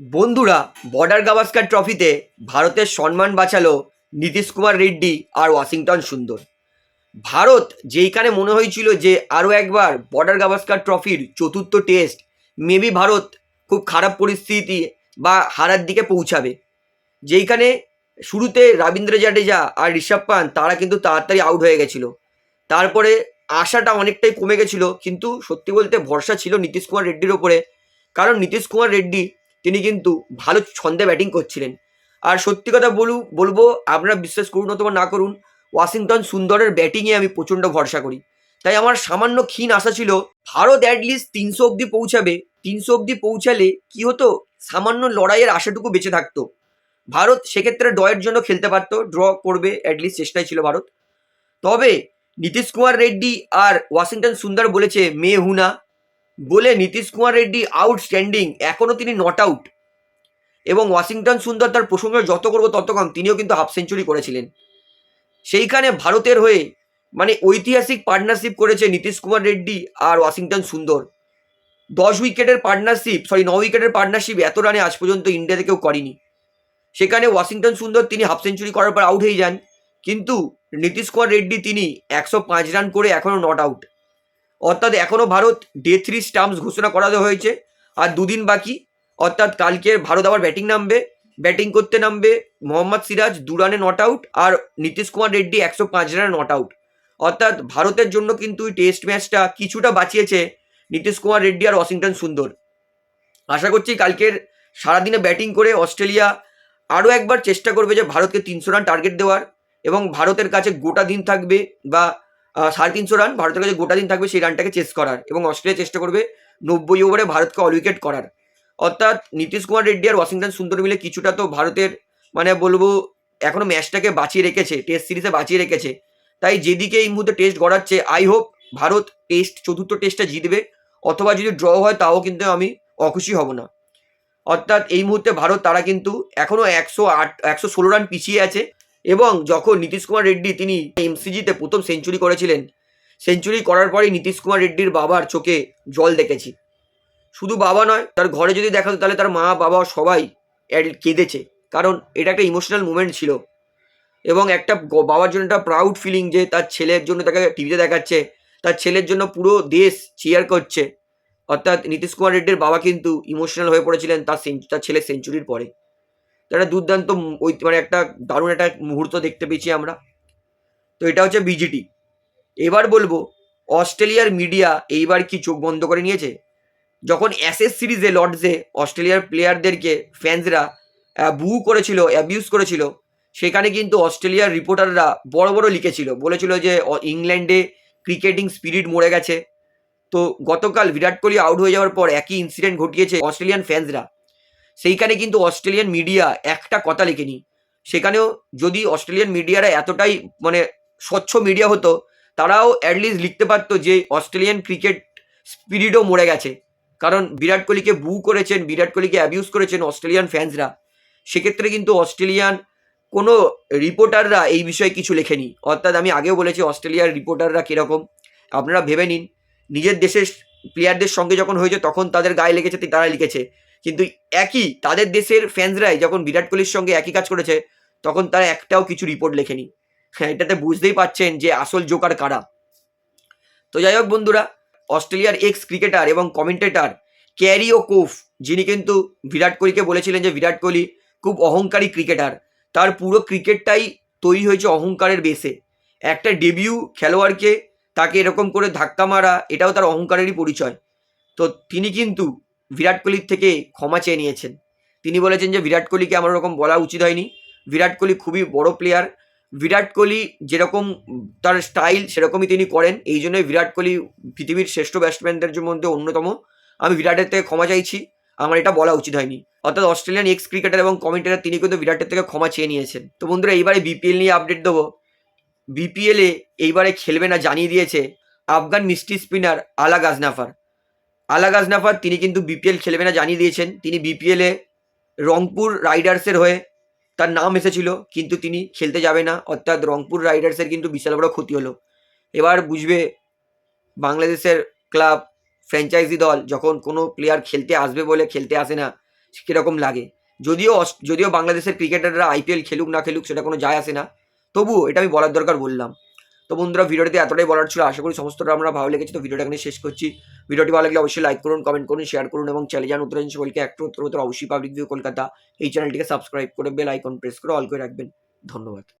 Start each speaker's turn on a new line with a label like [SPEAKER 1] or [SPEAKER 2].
[SPEAKER 1] বন্ধুরা, বর্ডার গাভাস্কার ট্রফিতে ভারতের সম্মান বাঁচালো নীতিশ কুমার রেড্ডি আর ওয়াশিংটন সুন্দর। ভারত যেইখানে মনে হয়েছিল যে আরও একবার বর্ডার গাভাস্কার ট্রফির চতুর্থ টেস্ট, মেবি ভারত খুব খারাপ পরিস্থিতি বা হারার দিকে পৌঁছাবে। যেইখানে শুরুতে রবীন্দ্র জাডেজা আর ঋষভ পান তারা কিন্তু তাড়াতাড়ি আউট হয়ে গেছিল। তারপরে আশাটা অনেকটাই কমে গেছিল, কিন্তু সত্যি বলতে ভরসা ছিল নীতিশ কুমার রেড্ডির ওপরে কারণ নীতিশ কুমার রেড্ডি তিনি কিন্তু ভালো ছন্দে ব্যাটিং করছিলেন। আর সত্যি কথা বলু, বলব, আপনারা বিশ্বাস করুন অথবা না করুন, ওয়াশিংটন সুন্দরের ব্যাটিংয়ে আমি প্রচণ্ড ভরসা করি। তাই আমার সামান্য ক্ষীণ আশা ছিল, ভারত অ্যাটলিস্ট তিনশো অবধি পৌঁছাবে। তিনশো অবধি পৌঁছালে কি হতো, সামান্য লড়াইয়ের আশাটুকু বেঁচে থাকতো। ভারত সেক্ষেত্রে ড্রয়ের জন্য খেলতে পারতো ড্র করবে অ্যাটলিস্ট চেষ্টাই ছিল ভারত। তবে নীতিশ কুমার রেড্ডি আর ওয়াশিংটন সুন্দর বলেছে, মে হুনা বলে নীতিশ কুমার রেড্ডি আউটস্ট্যান্ডিং এখনও তিনি নট আউট এবং ওয়াশিংটন সুন্দর তার প্রসঙ্গে যত করব তত কম, তিনিও কিন্তু হাফ সেঞ্চুরি করেছিলেন। সেইখানে ভারতের হয়ে মানে ঐতিহাসিক পার্টনারশিপ করেছে নীতিশ কুমার রেড্ডি আর ওয়াশিংটন সুন্দর। দশ উইকেটের পার্টনারশিপ সরি ন উইকেটের পার্টনারশিপ এত রানে আজ পর্যন্ত ইন্ডিয়াতে কেউ করেনি। সেখানে ওয়াশিংটন সুন্দর তিনি হাফ সেঞ্চুরি করার পর আউট হয়ে যান। কিন্তু নীতিশ কুমার রেড্ডি তিনি একশো পাঁচ রান করে এখনও নট আউট অর্থাৎ এখনও ভারত ডে থ্রি স্টাম্পস ঘোষণা করাতে হয়েছে। আর দুদিন বাকি, অর্থাৎ কালকের ভারত আবার ব্যাটিং নামবে। ব্যাটিং করতে নামবে মোহাম্মদ সিরাজ, দু রানে নট আউট আর নীতিশ কুমার রেড্ডি একশো পাঁচ রানে নট আউট অর্থাৎ ভারতের জন্য কিন্তু এই টেস্ট ম্যাচটা কিছুটা বাঁচিয়েছে নীতিশ কুমার রেড্ডি আর ওয়াশিংটন সুন্দর। আশা করছি কালকের সারাদিনে ব্যাটিং করে অস্ট্রেলিয়া আরও একবার চেষ্টা করবে যে ভারতকে তিনশো রান টার্গেট দেওয়ার এবং ভারতের কাছে গোটা দিন থাকবে বা সাড়ে তিনশো রান ভারতের কাছে গোটা দিন থাকবে সেই রানটাকে চেস করার এবং অস্ট্রেলিয়া চেষ্টা করবে নব্বই ওভারে ভারতকে অল উইকেট করার। অর্থাৎ নীতিশ কুমার রেড্ডি আর ওয়াশিংটন সুন্দর মিলে কিছুটা তো ভারতের মানে বলব এখনও ম্যাচটাকে বাঁচিয়ে রেখেছে টেস্ট সিরিজে বাঁচিয়ে রেখেছে। তাই যেদিকে এই মুহূর্তে টেস্ট গড়াচ্ছে আই হোপ ভারত টেস্ট চতুর্থ টেস্টটা জিতবে, অথবা যদি ড্র হয় তাও কিন্তু আমি অখুশি হব না। অর্থাৎ এই মুহূর্তে ভারত, তারা কিন্তু এখনও একশো আট, একশো ষোলো রান পিছিয়ে আছে। এবং যখন নীতিশ কুমার রেড্ডি তিনি এমসিজিতে প্রথম সেঞ্চুরি করেছিলেন সেঞ্চুরি করার পরেই নীতিশ কুমার রেড্ডির বাবার চোখে জল দেখেছি। শুধু বাবা নয়, তার ঘরে যদি দেখাতো তাহলে তার মা, বাবা সবাই কেঁদেছে, কারণ এটা একটা ইমোশনাল মুমেন্ট ছিল। এবং একটা বাবার জন্য একটা প্রাউড ফিলিং যে তার ছেলের জন্য তাকে টিভিতে দেখাচ্ছে, তার ছেলের জন্য পুরো দেশ চেয়ার করছে। অর্থাৎ নীতিশ কুমার রেড্ডির বাবা কিন্তু ইমোশনাল হয়ে পড়েছিলেন তার তার ছেলের সেঞ্চুরির পরে। একটা দুর্দান্ত মানে একটা দারুণ একটা মুহূর্ত দেখতে পেয়েছি আমরা। তো এটা হচ্ছে বিজিটি। এবার বলব, অস্ট্রেলিয়ার মিডিয়া এইবার কি চোখ বন্ধ করে নিয়েছে? যখন অ্যাসেস সিরিজে, লর্ডসে অস্ট্রেলিয়ার প্লেয়ারদেরকে ফ্যান্সরা বু করেছিল অ্যাবিউজ করেছিল, সেখানে কিন্তু অস্ট্রেলিয়ার রিপোর্টাররা বড় বড় লিখেছিল। বলেছিল যে ইংল্যান্ডে ক্রিকেটিং স্পিরিট মরে গেছে। তো গতকাল বিরাট কোহলি আউট হয়ে যাওয়ার পর একই ইনসিডেন্ট ঘটিয়েছে অস্ট্রেলিয়ান ফ্যান্সরা। সেইখানে কিন্তু অস্ট্রেলিয়ান মিডিয়া একটা কথা লেখেনি। সেখানেও যদি অস্ট্রেলিয়ান মিডিয়ারা এতটাই মানে স্বচ্ছ মিডিয়া হতো, তারাও অ্যাটলিস্ট লিখতে পারতো যে অস্ট্রেলিয়ান ক্রিকেট স্পিরিটও মরে গেছে। কারণ বিরাট কোহলিকে বু করেছেন, বিরাট কোহলিকে অ্যাবিউজ করেছেন অস্ট্রেলিয়ান ফ্যান্সরা সেক্ষেত্রে কিন্তু অস্ট্রেলিয়ান কোনো রিপোর্টাররা এই বিষয়ে কিছু লেখেনি। অর্থাৎ আমি আগেও বলেছি অস্ট্রেলিয়ার রিপোর্টাররা কীরকম, আপনারা ভেবে নিন। নিজের দেশের প্লেয়ারদের সঙ্গে যখন হয়েছে, তখন তাদের গায়ে লেগেছে তারা লিখেছে। কিন্তু একই তাদের দেশের ফ্যান্সরাই যখন বিরাট কোহলির সঙ্গে একই কাজ করেছে, তখন তারা একটাও কিছু রিপোর্ট লেখেনি। হ্যাঁ এটাতে বুঝতেই পাচ্ছেন যে আসল জোকার কারা। তো যাই হোক বন্ধুরা, অস্ট্রেলিয়ার এক্স ক্রিকেটার এবং কমেন্টেটার ক্যারিও কোফ যিনি কিন্তু বিরাট কোহলিকে বলেছিলেন যে বিরাট কোহলি খুব অহংকারী ক্রিকেটার তার পুরো ক্রিকেটটাই তৈরি হয়েছে অহংকারের বেসে একটা ডেবিউ খেলোয়াড়কে তাকে এরকম করে ধাক্কা মারা, এটাও তার অহংকারেরই পরিচয়। তো তিনি কিন্তু বিরাট কোহলির থেকে ক্ষমা চেয়ে নিয়েছেন। তিনি বলেছেন যে, বিরাট কোহলিকে আমার ওরকম বলা উচিত হয়নি। বিরাট কোহলি খুবই বড় প্লেয়ার বিরাট কোহলি যেরকম তার স্টাইল সেরকমই তিনি করেন। এই জন্যই বিরাট কোহলি পৃথিবীর শ্রেষ্ঠ ব্যাটসম্যানদের মধ্যে অন্যতম। আমি বিরাটের থেকে ক্ষমা চাইছি। আমার এটা বলা উচিত হয়নি। অর্থাৎ অস্ট্রেলিয়ান এক্স ক্রিকেটার এবং কমেন্টেটার তিনি কিন্তু বিরাটের থেকে ক্ষমা চেয়ে নিয়েছেন। তো বন্ধুরা, এইবারে বিপিএল নিয়ে আপডেট দেবো। বিপিএলে এইবারে খেলবে না জানিয়ে দিয়েছে আফগান মিষ্টি স্পিনার আলা গাজনাফার আলা গাজনাফার তিনি কিন্তু বিপিএল খেলবে না, জানিয়ে দিয়েছেন। তিনি বিপিএলে রংপুর রাইডার্সের হয়ে তার নাম এসেছিল, কিন্তু তিনি খেলতে যাবে না। অর্থাৎ রংপুর রাইডার্সের কিন্তু বিশাল বড় ক্ষতি হলো। এবার বুঝবে বাংলাদেশের ক্লাব, ফ্র্যাঞ্চাইজি দল, যখন কোনো প্লেয়ার খেলতে আসবে বলে খেলতে আসে না, কীরকম লাগে? যদিও যদিও বাংলাদেশের ক্রিকেটাররা আইপিএল খেলুক না খেলুক, সেটা কোনো যায় আসে না। তবুও এটা আমি বলার দরকার বললাম। তো বন্ধুরা, ভিডিওটিতে এতটাই বলার ছিল। আশা করি সমস্তটা আমরা ভালো লেগেছে। তো ভিডিওটা এখানে শেষ করছি। ভিডিওটি ভালো লাগলে অবশ্যই লাইক করুন কমেন্ট করুন শেয়ার করুন এবং চ্যানেল জান উত্তরাঞ্চল সকলকে একটু উত্তর উত্তর অবশ্যই পাবলিক ভিউ কলকাতা, এই চ্যানেলটিকে সাবস্ক্রাইব করে বেল আইকন প্রেস করে অল করে রাখবেন। ধন্যবাদ।